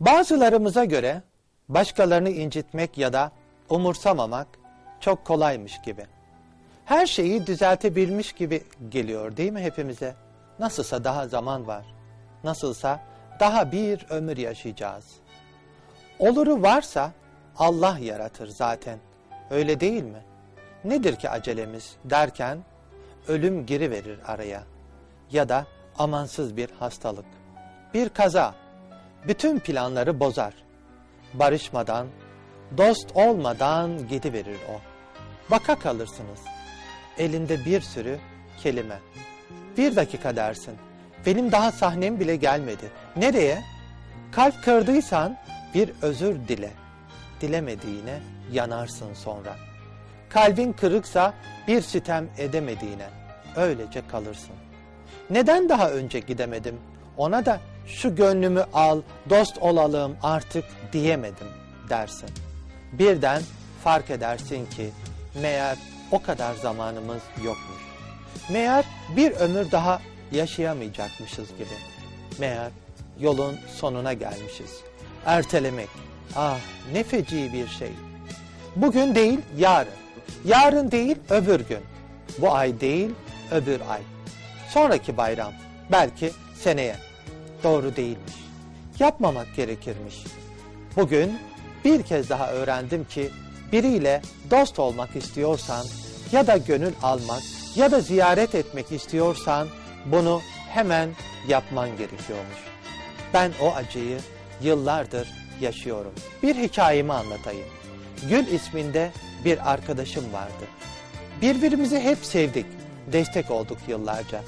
Bazılarımıza göre başkalarını incitmek ya da umursamamak çok kolaymış gibi. Her şeyi düzeltebilmiş gibi geliyor değil mi hepimize? Nasılsa daha zaman var. Nasılsa daha bir ömür yaşayacağız. Oluru varsa Allah yaratır zaten. Öyle değil mi? Nedir ki acelemiz derken ölüm giriverir araya. Ya da amansız bir hastalık. Bir kaza bütün planları bozar. Barışmadan, dost olmadan gidiverir o. Baka kalırsınız. Elinde bir sürü kelime. Bir dakika dersin. Benim daha sahnem bile gelmedi. Nereye? Kalp kırdıysan bir özür dile. Dilemediğine yanarsın sonra. Kalbin kırıksa bir sitem edemediğine öylece kalırsın. Neden daha önce gidemedim? Ona da şu gönlümü al, dost olalım artık diyemedim dersin. Birden fark edersin ki meğer o kadar zamanımız yokmuş. Meğer bir ömür daha yaşayamayacakmışız gibi. Meğer yolun sonuna gelmişiz. Ertelemek, ah ne feci bir şey. Bugün değil yarın, yarın değil öbür gün, bu ay değil öbür ay. Sonraki bayram, belki seneye. Doğru değilmiş. Yapmamak gerekirmiş. Bugün bir kez daha öğrendim ki biriyle dost olmak istiyorsan ya da gönül almak ya da ziyaret etmek istiyorsan bunu hemen yapman gerekiyormuş. Ben o acıyı yıllardır yaşıyorum. Bir hikayemi anlatayım. Gül isminde bir arkadaşım vardı. Birbirimizi hep sevdik, destek olduk yıllarca.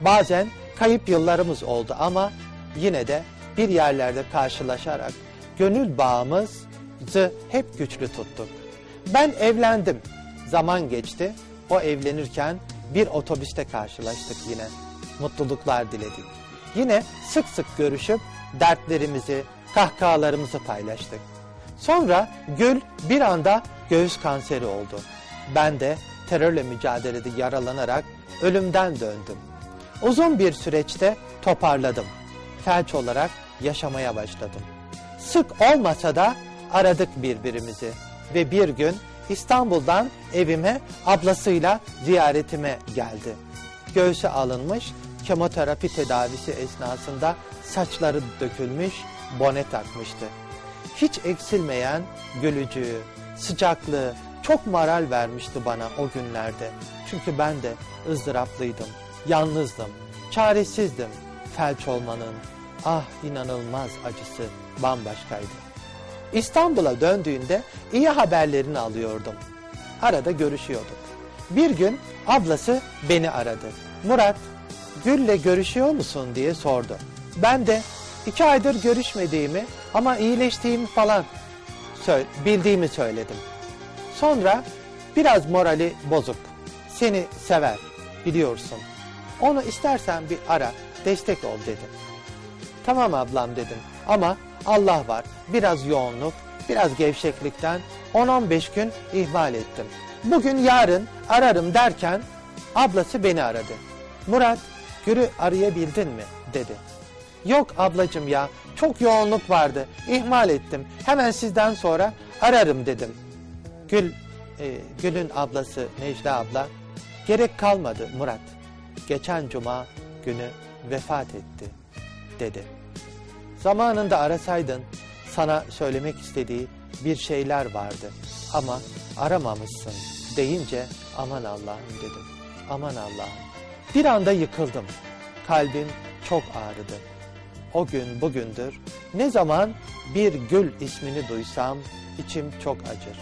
Bazen kayıp yıllarımız oldu ama yine de bir yerlerde karşılaşarak gönül bağımızı hep güçlü tuttuk. Ben evlendim. Zaman geçti. O evlenirken bir otobüste karşılaştık yine. Mutluluklar diledik. Yine sık sık görüşüp dertlerimizi, kahkahalarımızı paylaştık. Sonra Gül bir anda göğüs kanseri oldu. Ben de terörle mücadelede yaralanarak ölümden döndüm. Uzun bir süreçte toparladım. Felç olarak yaşamaya başladım. Sık olmasa da aradık birbirimizi ve bir gün İstanbul'dan evime ablasıyla ziyaretime geldi. Göğsü alınmış, kemoterapi tedavisi esnasında saçları dökülmüş, bone takmıştı. Hiç eksilmeyen gülücüğü, sıcaklığı çok moral vermişti bana o günlerde. Çünkü ben de ızdıraplıydım, yalnızdım, çaresizdim. Felç olmanın ah inanılmaz acısı bambaşkaydı. İstanbul'a döndüğünde iyi haberlerini alıyordum. Arada görüşüyorduk. Bir gün ablası beni aradı. Murat, Gül'le görüşüyor musun diye sordu. Ben de iki aydır görüşmediğimi ama iyileştiğimi falan bildiğimi söyledim. Sonra biraz morali bozuk. Seni sever, biliyorsun. Onu istersen bir ara, destek ol dedi. Tamam ablam dedim ama Allah var. Biraz yoğunluk, biraz gevşeklikten 10-15 gün ihmal ettim. Bugün yarın ararım derken ablası beni aradı. Murat, Gül'ü arayabildin mi? dedi. Yok ablacım ya, çok yoğunluk vardı, ihmal ettim. Hemen sizden sonra ararım dedim. Gül, e, Gül'ün ablası Necla abla, gerek kalmadı Murat. Geçen cuma günü vefat etti, dedi. Zamanında arasaydın sana söylemek istediği bir şeyler vardı ama aramamışsın deyince aman Allah'ım dedim. Aman Allah'ım. Bir anda yıkıldım. Kalbim çok ağrıdı. O gün bugündür ne zaman bir gül ismini duysam içim çok acır.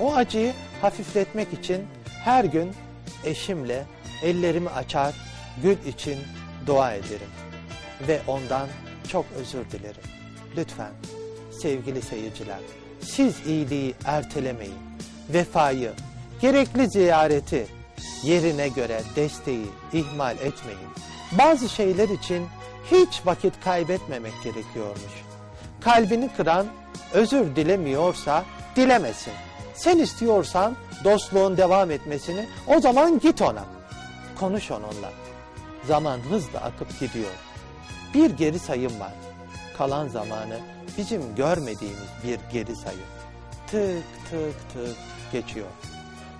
O acıyı hafifletmek için her gün eşimle ellerimi açar gül için dua ederim. Ve ondan çok özür dilerim. Lütfen sevgili seyirciler, siz iyiliği ertelemeyin. Vefayı, gerekli ziyareti yerine göre desteği ihmal etmeyin. Bazı şeyler için hiç vakit kaybetmemek gerekiyormuş. Kalbini kıran özür dilemiyorsa dilemesin. Sen istiyorsan dostluğun devam etmesini o zaman git ona. Konuş onunla. Zaman hızla akıp gidiyor bir geri sayım var. Kalan zamanı bizim görmediğimiz bir geri sayı. Tık tık tık geçiyor.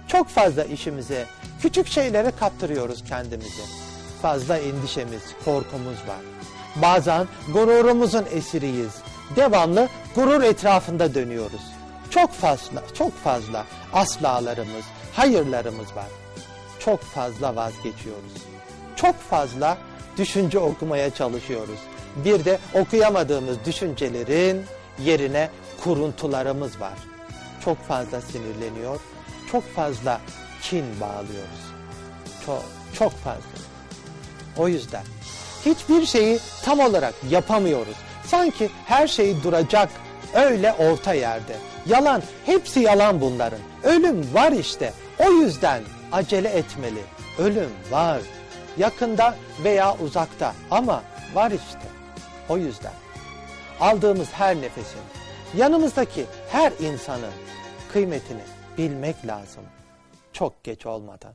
Çok fazla işimize, küçük şeylere kaptırıyoruz kendimizi. Fazla endişemiz, korkumuz var. Bazen gururumuzun esiriyiz. Devamlı gurur etrafında dönüyoruz. Çok fazla, çok fazla aslalarımız, hayırlarımız var. Çok fazla vazgeçiyoruz. Çok fazla düşünce okumaya çalışıyoruz. Bir de okuyamadığımız düşüncelerin yerine kuruntularımız var. Çok fazla sinirleniyor, çok fazla kin bağlıyoruz. Çok, çok fazla. O yüzden hiçbir şeyi tam olarak yapamıyoruz. Sanki her şey duracak öyle orta yerde. Yalan, hepsi yalan bunların. Ölüm var işte. O yüzden acele etmeli. Ölüm var. Yakında veya uzakta ama var işte. O yüzden aldığımız her nefesin, yanımızdaki her insanın kıymetini bilmek lazım. Çok geç olmadan.